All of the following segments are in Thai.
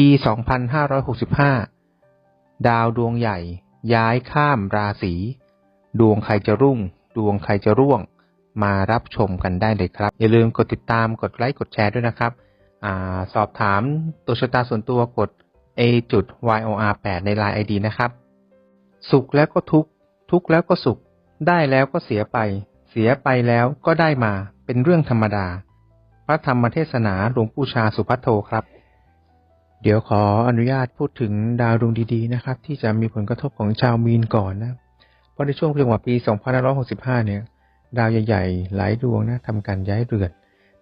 ปี 2565 ดาวดวงใหญ่ ย้ายข้ามราศี ดวงใครจะรุ่ง ดวงใครจะร่วง มารับชมกันได้เลยครับ อย่าลืมกดติดตามกดไลค์กดแชร์ด้วยนะครับอสอบถามตัวชะตาส่วนตัวกด a จุด yor 8 ใน Line ID นะครับ สุขแล้วก็ทุกข์ ทุกข์แล้วก็สุข ได้แล้วก็เสียไป เสียไปแล้วก็ได้มา เป็นเรื่องธรรมดา พระธรรมเทศนาหลวงปู่ชาสุพัทโทครับ เดี๋ยวขออนุญาตพูดถึงดาวดวงดีๆนะครับ ที่จะมีผลกระทบของชาวมีนก่อนนะเพราะในช่วงจังหวะปี 2565 เนี่ย ดาวใหญ่ๆ หลายดวงนะทำการย้ายเรือน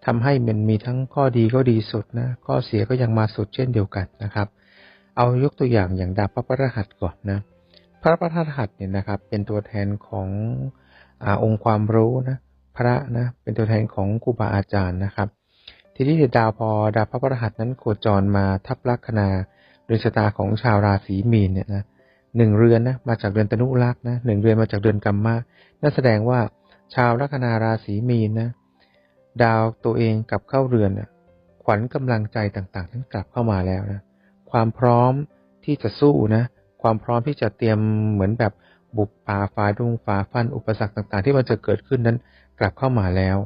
ทำให้มันมีทั้งข้อดีก็ดีสุดนะข้อเสียก็ยังมาสุดเช่นเดียวกันนะครับ เอายกตัวอย่างอย่างดาวพระพฤหัสก่อนนะพระพฤหัสเนี่ยนะครับ เป็นตัวแทนของอองค์ความรู้นะพระนะเป็นตัวแทนของครูบาอาจารย์นะครับ ทีนี้ดาวพอดาวพระพฤหัสนั้นโคจรมาทับลัคนาเรือนชะตาของชาวราศีมีนเนี่ยนะหนึ่งเรือนนะมาจากเดือนตนุรักษ์นะหนึ่งเรือนมาจากเดือนกัมมะนั่นแสดงว่าชาวลัคนาราศีมีนนะดาวตัวเองกลับเข้าเรือนนะขวัญกำลังใจต่างๆนั้นกลับเข้ามาแล้วนะความพร้อมที่จะสู้นะ ความพร้อมที่จะเตรียมเหมือนแบบบุกป่าฝ่าดงฝ่าฟันอุปสรรคต่างๆ ที่มันจะเกิดขึ้นนั้นกลับเข้ามาแล้ว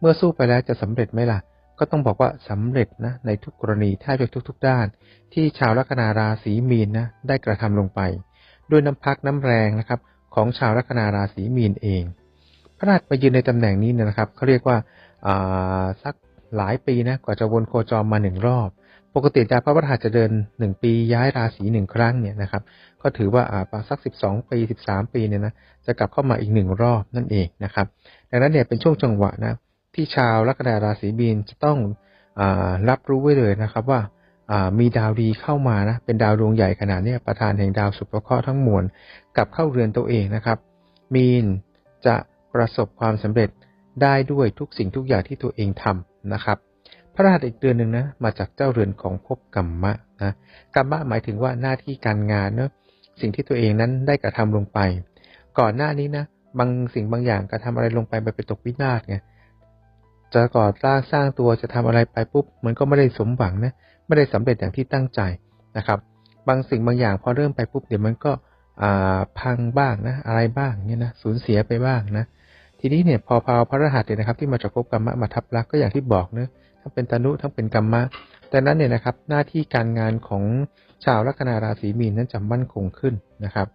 เมื่อสู้ไปแล้วจะสำเร็จไหมล่ะ ก็ต้องบอกว่าสำเร็จนะในทุกกรณีแทบจะทุก ๆ ด้าน ที่ชาวลัคนาราศีมีนนะได้กระทำลงไป ด้วยน้ำพักน้ำแรงนะครับ ของชาวลัคนาราศีมีนเอง พระราชมายืนในตำแหน่งนี้เนี่ยนะครับเขาเรียกว่าสักหลายปีนะกว่าจะวนโคจรมาหนึ่งรอบ ปกติดาวพระพฤหัสจะเดินหนึ่งปีย้ายราศีหนึ่งครั้งเนี่ยนะครับ ก็ถือว่าอ่าสักสิบสองปีสิบสามปีเนี่ยนะจะกลับเข้ามาอีกหนึ่งรอบนั่นเองนะครับ ดังนั้นเนี่ยเป็นช่วงจังหวะนะ ที่ชาวลัคนาราศีมีนจะต้องอรับรู้ไว้เลยนะครับว่ามีดาวดีเข้ามานะเป็นดาวดวงใหญ่ขนาดนี้ประธานแห่งดาวสุภเคราะห์ทั้งมวลกลับเข้าเรือนตัวเองนะครับ มีนจะประสบความสำเร็จได้ด้วยทุกสิ่งทุกอย่างที่ตัวเองทำนะครับ พระรหัสอีกเดือนหนึ่งนะมาจากเจ้าเรือนของภพกรรมะนะกรรมะหมายถึงว่าหน้าที่การงานเนะสิ่งที่ตัวเองนั้นได้กระทำลงไป ก่อนหน้านี้นะบางสิ่งบางอย่างกระทาอะไรลงไปไปเป็นตกวินาศไง จะก่อสร้างสร้างตัวจะทำอะไรไปปุ๊บมันก็ไม่ได้สมหวังนะไม่ได้สำเร็จอย่างที่ตั้งใจนะครับ บางสิ่งบางอย่างพอเริ่มไปปุ๊บเดี๋ยวมันก็พังบ้างนะอะไรบ้างเนี่ยนะสูญเสียไปบ้างนะทีนี้เนี่ยพอพาวพระรหัสเนี่ยนะครับที่มาจากภพกรรมะมาทับลักก็อย่างที่บอกเนะทั้งเป็นตนุทั้งเป็นกรรมะแต่นั้นเนี่ยนะครับหน้าที่การงานของชาวลัคนาราศีมีนนั้นจะมั่นคงขึ้นนะครับ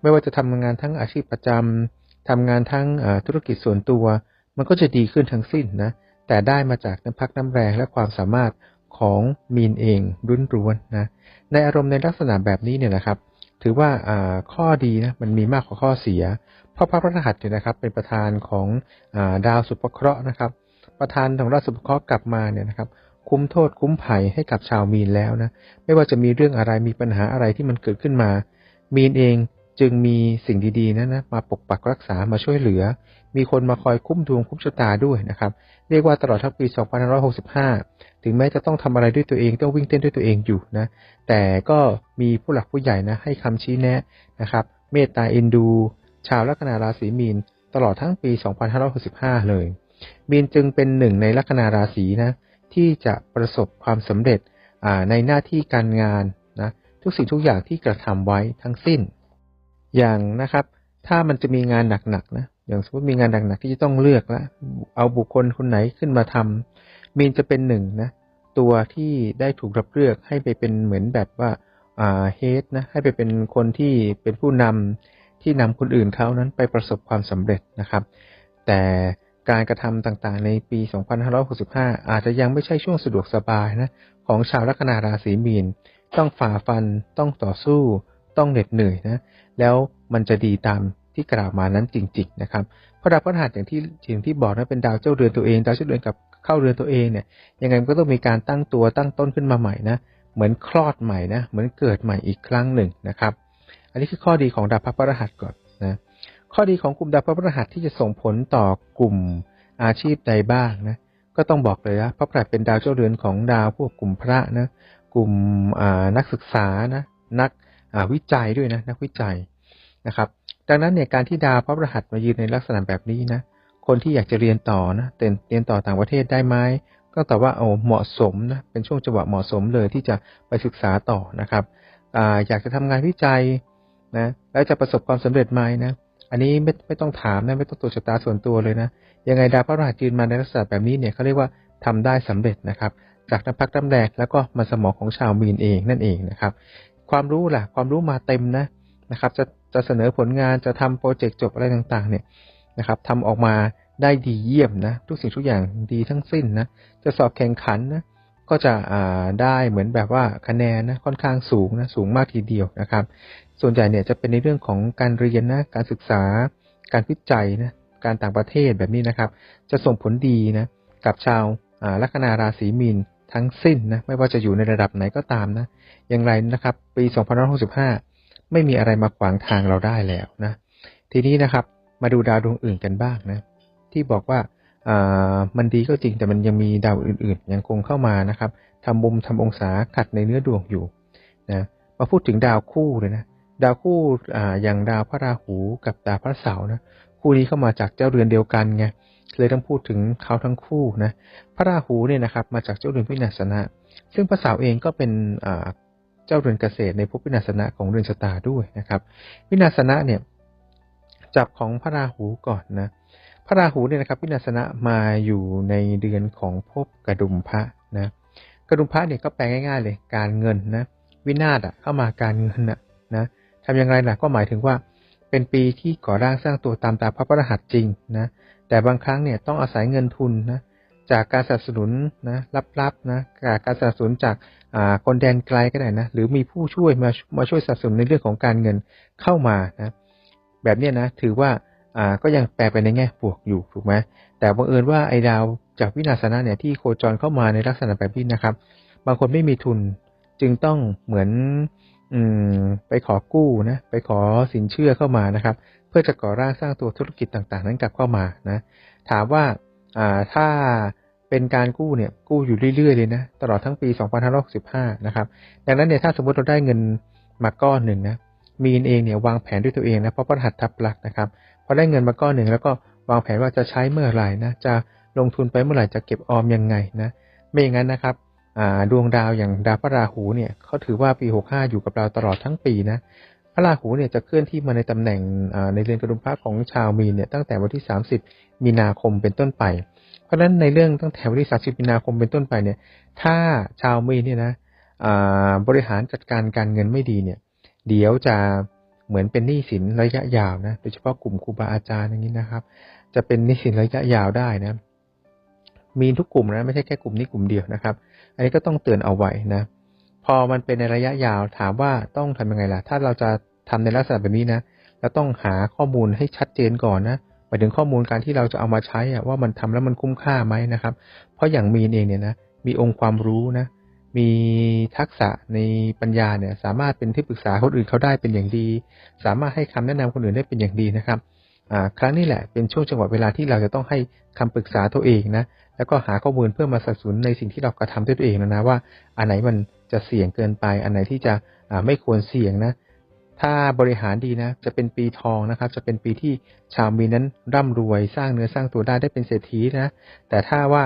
ไม่ว่าจะทำงานทั้งอาชีพประจำทำงานทั้งธุรกิจส่วนตัว มันก็จะดีขึ้นทั้งสิ้นนะ แต่ได้มาจากน้ำพักน้ำแรงและความสามารถของมีนเองรุนร้วนนะ ในอารมณ์ในลักษณะแบบนี้เนี่ยนะครับ ถือว่าข้อดีนะมันมีมากกว่าข้อเสีย เพราะพระพระหัสเนี่ยนะครับ เป็นประธานของอดาวสุภเคราะห์นะครับ ประธานของดาวสุภเคราะห์กลับมาเนี่ยนะครับ คุ้มโทษคุ้มภัยให้กับชาวมีนแล้วนะ ไม่ว่าจะมีเรื่องอะไรมีปัญหาอะไรที่มันเกิดขึ้นมา มีนเอง จึงมีสิ่งดีๆนั้นนะมาปกปักรักษามาช่วยเหลือ มีคนมาคอยคุ้มดวงคุ้มชะตาด้วยนะครับ เรียกว่าตลอดทั้งปี 2565 ถึงแม้จะต้องทำอะไรด้วยตัวเองต้องวิ่งเต้นด้วยตัวเองอยู่นะ แต่ก็มีผู้หลักผู้ใหญ่นะให้คำชี้แนะนะครับ เมตตาเอ็นดู ชาวลัคนาราศีมีน ตลอดทั้งปี 2565 เลย มีนจึงเป็นหนึ่งในลัคนาราศีนะที่จะประสบความสำเร็จในหน้าที่การงานนะทุกสิ่งทุกอย่างที่กระทำไว้ทั้งสิ้น อย่างนะครับ ถ้ามันจะมีงานหนักๆนะอย่างสมมติมีงานหนักๆที่จะต้องเลือกแล้วเอาบุคคลคนไหนขึ้นมาทำมีนจะเป็นหนึ่งนะตัวที่ได้ถูกรับเลือกให้ไปเป็นเหมือนแบบว่าอ่าเฮดนะให้ไปเป็นคนที่เป็นผู้นำที่นำคนอื่นเขานั้นไปประสบความสำเร็จนะครับ แต่การกระทำต่างๆ ในปี 2565 อาจจะยังไม่ใช่ช่วงสะดวกสบายนะของชาวลัคนาราศีมีน ต้องฝ่าฟันต้องต่อสู้ ต้องเหน็ดเหนื่อยนะ แล้วมันจะดีตามที่กล่าวมานั้นจริง ๆ นะครับเพราะดาวพฤหัสอย่างที่อย่างที่บอกนะเป็นดาวเจ้าเรือนตัวเอง ดาวเจ้าเรือนกับเข้าเรือนตัวเองเนี่ย ยังไงมันก็ต้องมีการตั้งตัวตั้งต้นขึ้นมาใหม่นะ เหมือนคลอดใหม่นะ เหมือนเกิดใหม่อีกครั้งหนึ่งนะครับ อันนี้คือข้อดีของดาวพระรหัสก่อนนะ ข้อดีของกลุ่มดาวพระรหัสที่จะส่งผลต่อกลุ่มอาชีพใดบ้างนะ ก็ต้องบอกเลยนะพระพฤหัสเป็นดาวเจ้าเรือนของดาวพวกกลุ่มพระนะ กลุ่มนักศึกษานะ นัก วิจัยด้วยนะนักวิจัยนะครับ ดังนั้นเนี่ยการที่ดาวพระรหัสมายืนในลักษณะแบบนี้นะคนที่อยากจะเรียนต่อนะเรียนต่อต่างประเทศได้ไหมก็ตอบว่าโอ้เหมาะสมนะเป็นช่วงจังหวะเหมาะสมเลยที่จะไปศึกษาต่อนะครับออยากจะทำงานวิจัยนะแล้วจะประสบความสำเร็จไหมนะอันนี้ไม่ไม่ต้องถามนะไม่ต้องตรวจชะตาส่วนตัวเลยนะยังไงดาวพระรหัสยืนมาในลักษณะแบบนี้เนี่ยเขาเรียกว่าทำได้สำเร็จนะครับ จากน้ำพักน้ำแรงแล้วก็มาสมองของชาวมีนเองนั่นเองนะครับ ความรู้ล่ะ ความรู้มาเต็มนะนะครับ จะจะเสนอผลงานจะทำโปรเจกต์จบอะไรต่างๆ เนี่ยนะครับทำออกมาได้ดีเยี่ยมนะ ทุกสิ่งทุกอย่างดีทั้งสิ้นนะ จะสอบแข่งขันนะก็จะอ่าได้เหมือนแบบว่าคะแนนนะค่อนข้างสูงนะสูงมากทีเดียวนะครับ ส่วนใหญ่เนี่ยจะเป็นในเรื่องของการเรียนนะการศึกษา การวิจัยนะการต่างประเทศแบบนี้นะครับ จะส่งผลดีนะกับชาวอ่าลัคนาราศีมีน ทั้งสิ้นนะไม่ว่าจะอยู่ในระดับไหนก็ตามนะ อย่างไรนะครับ ปี2565 ไม่มีอะไรมาขวางทางเราได้แล้วนะ ทีนี้นะครับมาดูดาวดวงอื่นกันบ้างนะ ที่บอกว่ามันดีก็จริงแต่มันยังมีดาวอื่นๆ ยังคงเข้ามานะครับทำมุมทำองศาขัดในเนื้อดวงอยู่นะมาพูดถึงดาวคู่เลยนะดาวคู่ออย่างดาวพระราหูกับดาวพระเสาร์นะคู่นี้เข้ามาจากเจ้าเรือนเดียวกันไง เลยต้องพูดถึงเขาทั้งคู่นะพระราหูเนี่ยนะครับมาจากเจ้าเรือนวินาศนะ ซึ่งพระสาร์เองก็เป็นเจ้าเรือนเกษตรในภพวินาศนะของเรือนชะตาด้วยนะครับ วินาศนะเนี่ยจับของพระราหูก่อนนะพระราหูเนี่ยนะครับวินาศนะมาอยู่ในเดือนของภพกระดุมพระนะกระดุมพระเนี่ยก็แปลง่าย ๆ เลยการเงินนะวินาศอะเข้ามาการเงินอะนะทำอย่างไรล่ะก็หมายถึงว่าเป็นปีที่ก่อร่างสร้างตัวตามตาพระประหัตจริงนะ แต่บางครั้งเนี่ยต้องอาศัยเงินทุนนะจากการสนับสนุนนะลับๆนะจากการสนับสนุนจากอ่าคนแดนไกลก็ได้นะหรือมีผู้ช่วยมามาช่วยสนับสนุนในเรื่องของการเงินเข้ามานะแบบนี้นะถือว่าอ่าก็ยังแปลไปในแง่บวกอยู่ถูกไหมแต่บังเอิญว่าไอ้ดาวจากวินาศนะเนี่ยที่โคจรเข้ามาในลักษณะแบบนี้นะครับ บางคนไม่มีทุนจึงต้องเหมือนอืมไปขอกู้นะไปขอสินเชื่อเข้ามานะครับ เพื่อจะก่อร่างสร้างตัวธุรกิจต่างๆ นั้นกลับเข้ามานะ ถามว่าถ้าเป็นการกู้เนี่ยกู้อยู่เรื่อยๆ เลยนะ ตลอดทั้งปี 2565 นะครับ ดังนั้นเนี่ยถ้าสมมติเราได้เงินมาก้อนหนึ่งนะ มีนเองเนี่ยวางแผนด้วยตัวเองนะ เพราะพระหัสทับลักนะครับ พอได้เงินมาก้อนหนึ่งแล้วก็วางแผนว่าจะใช้เมื่อไหร่นะ จะลงทุนไปเมื่อไหร่ จะเก็บออมยังไงนะ ไม่อย่างนั้นนะครับดวงดาวอย่างดาวพระราหูเนี่ยเขาถือว่าปี 65 อยู่กับเราตลอดทั้งปีนะ พระราหูเนี่ยจะเคลื่อนที่มาในตำแหน่งในเรือนกระดุมพระของชาวมีนเนี่ยตั้งแต่วันที่ 30 มีนาคมเป็นต้นไป เพราะฉะนั้นในเรื่องตั้งแต่วันที่ 30 มีนาคมเป็นต้นไปเนี่ย ถ้าชาวมีนเนี่ยนะบริหารจัดการการเงินไม่ดีเนี่ย เดี๋ยวจะเหมือนเป็นหนี้สินระยะยาวนะ โดยเฉพาะกลุ่มครูบาอาจารย์อย่างนี้นะครับ จะเป็นหนี้สินระยะยาวได้นะ มีทุกกลุ่มนะ ไม่ใช่แค่กลุ่มนี้กลุ่มเดียวนะครับ อันนี้ก็ต้องเตือนเอาไว้นะพ อมันเป็นในระยะยาวถามว่าต้องทำยังไงล่ะ ถ้าเราจะทำในลักษณะแบบนี้นะเราต้องหาข้อมูลให้ชัดเจนก่อนนะหมายถึงข้อมูลการที่เราจะเอามาใช้อะว่ามันทำแล้วมันคุ้มค่าไหมนะครับ เพราะอย่างมีนเองเนี่ยนะมีองค์ความรู้นะ มีทักษะในปัญญาเนี่ย สามารถเป็นที่ปรึกษาคนอื่นเขาได้เป็นอย่างดี สามารถให้คำแนะนำคนอื่นได้เป็นอย่างดีนะครับครั้งนี้แหละเป็นช่วงจังหวะเวลาที่เราจะต้องให้คำปรึกษาตัวเองนะ แล้วก็หาข้อมูลเพื่อมาสนับสนุนในสิ่งที่เรากระทำด้วยตัวเองนะนะว่าอันไหนมัน จะเสี่ยงเกินไป อันไหนที่จะไม่ควรเสี่ยงนะ ถ้าบริหารดีนะ จะเป็นปีทองนะครับ จะเป็นปีที่ชาวมีนนั้นร่ำรวยสร้างเนื้อสร้างตัวได้ได้เป็นเศรษฐีนะ แต่ถ้าว่า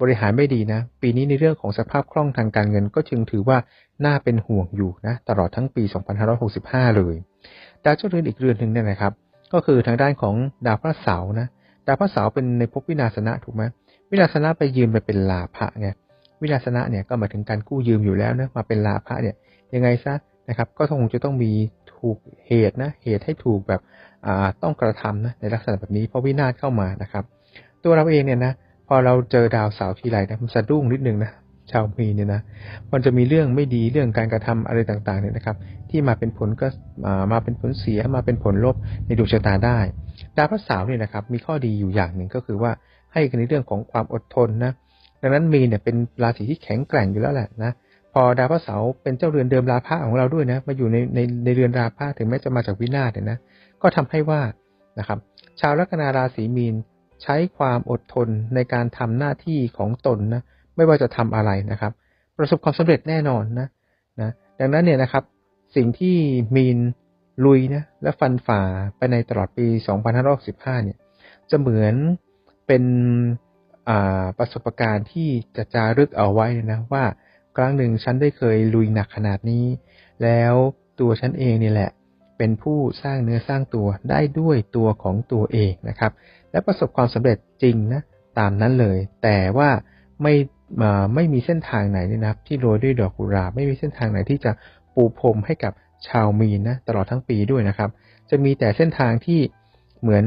บริหารไม่ดีนะ ปีนี้ในเรื่องของสภาพคล่องทางการเงินก็จึงถือว่าน่าเป็นห่วงอยู่นะตลอดทั้งปี 2565 เลยดาวเจ้าเรือนอีกเรือนหนึ่งเนี่ยนะครับ ก็คือทางด้านของดาวพระเสาร์นะดาวพระเสาร์เป็นในภพวินาศนะถูกไหมวินาศนะไปยืมไปเป็นลาภะไง วินาศนะเนี่ยก็หมายถึงการกู้ยืมอยู่แล้วนะมาเป็นลาภะเนี่ยยังไงซะนะครับ ก็คงจะต้องมีถูกเหตุนะเหตุให้ถูกแบบต้องกระทำนะในลักษณะแบบนี้เพราะวินาศเข้ามานะครับ ตัวเราเองเนี่ยนะพอเราเจอดาวเสาร์ทีไรนะมันสะดุ้งนิดนึงนะชาวมีเนี่ยนะมันจะมีเรื่องไม่ดีเรื่องการกระทำอะไรต่างๆเนี่ยนะครับ ที่มาเป็นผลก็มาเป็นผลเสียมาเป็นผลลบในดวงชะตาได้ดาวพระเสาร์เนี่ยนะครับมีข้อดีอยู่อย่างหนึ่งก็คือว่าให้กันในเรื่องของความอดทนนะ ดังนั้นมีนเนี่ยเป็นราศีที่แข็งแกร่งอยู่แล้วแหละนะพอดาวพระเสาร์เป็นเจ้าเรือนเดิมราพะของเราด้วยนะมาอยู่ในในในเรือนราพะถึงแม้จะมาจากวินาศเนี่ยนะก็ทำให้ว่านะครับ ชาวลัคนาราศีมีนใช้ความอดทนในการทำหน้าที่ของตนนะไม่ว่าจะทำอะไรนะครับ ประสบความสำเร็จแน่นอนนะนะดังนั้นเนี่ยนะครับ สิ่งที่มีนลุยนะและฟันฝ่าไปในตลอดปี 2565 เนี่ย จะเหมือนเป็น ประสบการณ์ที่จะจารึกเอาไว้นะว่าครั้งหนึ่งฉันได้เคยลุยหนักขนาดนี้ แล้วตัวฉันเองนี่แหละ เป็นผู้สร้างเนื้อสร้างตัวได้ด้วยตัวของตัวเองนะครับ และประสบความสำเร็จจริงนะตามนั้นเลย แต่ว่าไม่ไม่มีเส้นทางไหนเลยนะครับที่โรยด้วยดอกกุหลาบไม่มีเส้นทางไหนที่จะปูพรมให้กับชาวมีนนะตลอดทั้งปีด้วยนะครับ จะมีแต่เส้นทางที่เหมือน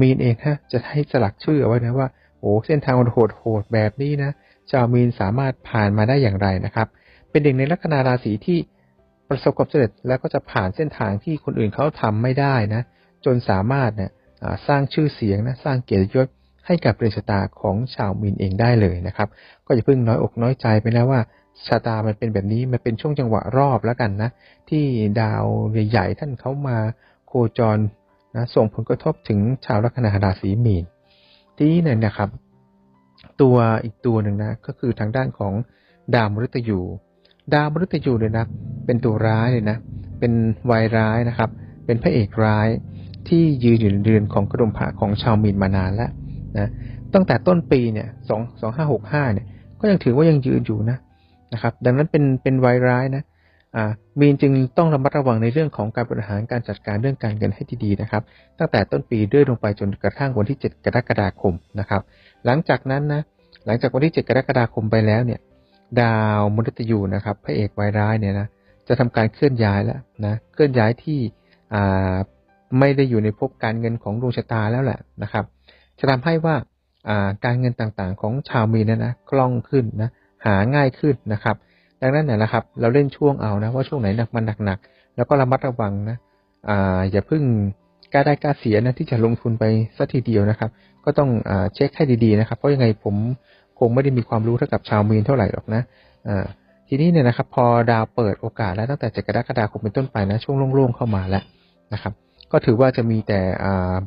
มีนเองฮะจะให้สลักชื่อเอาไว้นะว่าโอ้เส้นทางโหดโหดๆแบบนี้นะชาวมีนสามารถผ่านมาได้อย่างไรนะครับ เป็นหนึ่งในลัคนาราศีที่ประสบความสำเร็จแล้วก็จะผ่านเส้นทางที่คนอื่นเขาทำไม่ได้นะ จนสามารถเนี่ยสร้างชื่อเสียงนะสร้างเกียรติยศให้กับเรือนชะตาของชาวมีนเองได้เลยนะครับ ก็อย่าเพิ่งน้อยอกน้อยใจไปนะว่าชะตามันเป็นแบบนี้มันเป็นช่วงจังหวะรอบแล้วกันนะ ที่ดาวใหญ่ๆท่านเขามาโคจร นะส่งผลกระทบถึงชาวลัคนาราศีมีน ทีนี้เนี่นะครับ ตัวอีกตัวหนึ่งนะก็คือทางด้านของดาวมฤตยู ดาวมฤตยูเลยนะ เป็นตัวร้ายเลยนะ เป็นวายร้ายนะครับ เป็นพระเอกร้ายที่ยืนอยู่ในเรือนของกระดุมผาของชาวมีนมานานแล้วนะตั้งแต่ต้นปีเนี่ยสองสองห้าหกห้าเนี่ย ก็ยังถือว่ายังยืนอยู่นะนะครับ ดังนั้นเป็นเป็นวายร้ายนะอ่า มีนจึงต้องระมัดระวังในเรื่องของการบริหารการจัดการเรื่องการเงินให้ดีๆนะครับ ตั้งแต่ต้นปีเรื่อยลงไปจนกระทั่งวันที่ 7 กรกฎาคมนะครับ หลังจากนั้นนะหลังจากวันที่ 7 กรกฎาคมไปแล้วเนี่ย ดาวมฤตยูนะครับพระเอกวายร้ายเนี่ยนะจะทำการเคลื่อนย้ายแล้วนะเคลื่อนย้ายที่ไม่ได้อยู่ในภพการเงินของดวงชะตาแล้วแหละนะครับ จะทำให้ว่าการเงินต่างๆ ของชาวมีนนยนะคล่องขึ้นนะหาง่ายขึ้นนะครับ ดังนั้นเนี่ยนะครับ เราเล่นช่วงเอานะว่าช่วงไหนหนักมันหนักๆแล้วก็ระมัดระวังนะอ่าอย่าเพิ่งกล้าได้กล้าเสียนะที่จะลงทุนไปสัทีเดียวนะครับ ก็ต้องอ่าเช็คให้ดีๆนะครับเพราะยังไงผมคงไม่ได้มีความรู้เท่ากับชาวมีนเท่าไหร่หรอกนะอ่าทีนี้เนี่ยนะครับ พอดาวเปิดโอกาสแล้วตั้งแต่7กรกฎาคมเป็นต้นไปนะ ช่วงโล่งๆเข้ามาแล้วนะครับ ก็ถือว่าจะมีแต่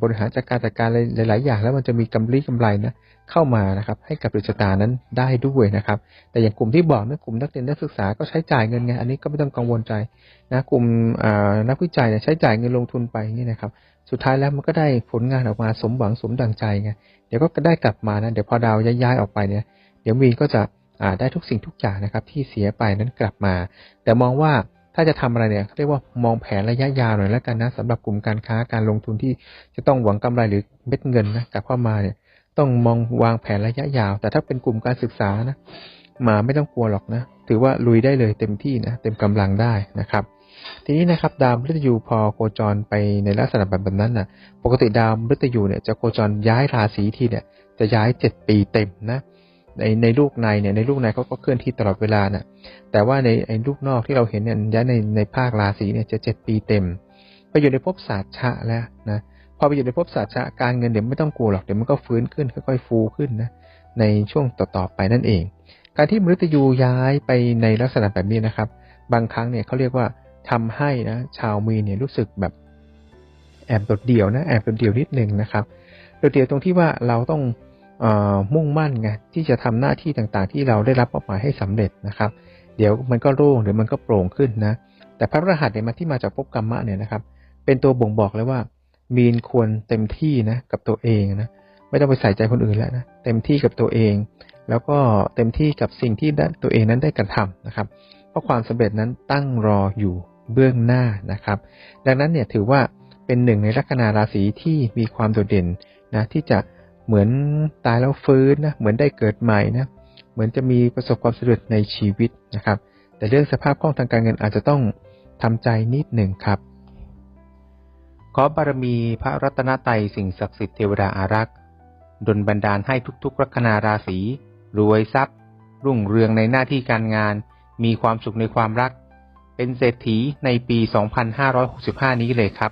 บริหารจัดการจัดการหลาย ๆ อย่าง แล้วมันจะมีกำไรกำไรนะเข้ามานะครับ ให้กับดวงชะตานั้นได้ด้วยนะครับ แต่อย่างกลุ่มที่บอกนะกลุ่มนักเรียนนักศึกษาก็ใช้จ่ายเงินไงอันนี้ก็ไม่ต้องกังวลใจนะกลุ่มนักวิจัยเนี่ยใช้จ่ายเงินลงทุนไปนี่นะครับสุดท้ายแล้วมันก็ได้ผลงานออกมาสมหวังสมดังใจไงเดี๋ยวก็ได้กลับมานะเดี๋ยวพอดาวย้ายออกไปเนี่ยเดี๋ยวมีนก็จะได้ทุกสิ่งทุกอย่างนะครับที่เสียไปนั้นกลับมา แต่มองว่า ถ้าจะทำอะไรเนี่ยเรียกว่ามองแผนระยะยาวหน่อยแล้วกันนะสำหรับกลุ่มการค้าการลงทุนที่จะต้องหวังกำไรหรือเม็ดเงินนะกลับเข้ามาเนี่ย ต้องมองวางแผนระยะยาว แต่ถ้าเป็นกลุ่มการศึกษานะมาไม่ต้องกลัวหรอกนะถือว่าลุยได้เลยเต็มที่นะเต็มกำลังได้นะครับ ทีนี้นะครับดาวมฤตยูพอโคจรไปในลักษณะแบบนั้นนะปกติดาวมฤตยูเนี่ยจะโคจรย้ายราศีทีเนี่ยจะย้ายเจ็ดปีเต็มนะ ในในลูกในเนี่ยในลูกในเขาก็เคลื่อนที่ตลอดเวลานะแต่ว่าในไอ้ลูกนอกที่เราเห็นเนี่ยย้ายในในภาคราศีเนี่ยจะเจ็ดปีเต็ม ไปอยู่ในภพศาสตร์ชะแล้วนะพอไปอยู่ในภพศาสตร์ชะการเงินเดี๋ยวไม่ต้องกลัวหรอกเดี๋ยวมันก็ฟื้นขึ้นค่อยๆฟูขึ้นนะในช่วงต่อๆไปนั่นเอง การที่มฤตยูย้ายไปในลักษณะแบบนี้นะครับ บางครั้งเนี่ยเขาเรียกว่าทำให้นะชาวมีเนี่ยรู้สึกแบบแอบโดดเดี่ยวนะแอบโดดเดี่ยวนิดนึงนะครับโดดเดี่ยวตรงที่ว่าเราต้อง มุ่งมั่นไงที่จะทำหน้าที่ต่างๆ ที่เราได้รับมอบหมายให้สำเร็จนะครับ เดี๋ยวมันก็โล่งเดี๋ยวมันก็โปร่งขึ้นนะแต่พระรหัสเนี่ยมาที่มาจากภพกรรมะเนี่ยนะครับ เป็นตัวบ่งบอกเลยว่า มีนควรเต็มที่นะกับตัวเองนะไม่ต้องไปใส่ใจคนอื่นแล้วนะเต็มที่กับตัวเอง แล้วก็เต็มที่กับสิ่งที่ตัวเองนั้นได้กระทำนะครับ เพราะความสำเร็จนั้นตั้งรออยู่เบื้องหน้านะครับ ดังนั้นเนี่ยถือว่าเป็นหนึ่งในลัคนาราศีที่มีความโดดเด่นนะที่จะ เหมือนตายแล้วฟื้นนะเหมือนได้เกิดใหม่นะเหมือนจะมีประสบความสำเร็จในชีวิตนะครับ แต่เรื่องสภาพคล่องทางการเงินอาจจะต้องทำใจนิดหนึ่งครับ ขอบารมีพระรัตนตรัยสิ่งศักดิ์สิทธิ์เทวดาอารักษ์ดลบันดาลให้ทุกๆ ลัคนาราศีรวยทรัพย์ รุ่งเรืองในหน้าที่การงาน มีความสุขในความรัก เป็นเศรษฐีในปี 2565 นี้เลยครับ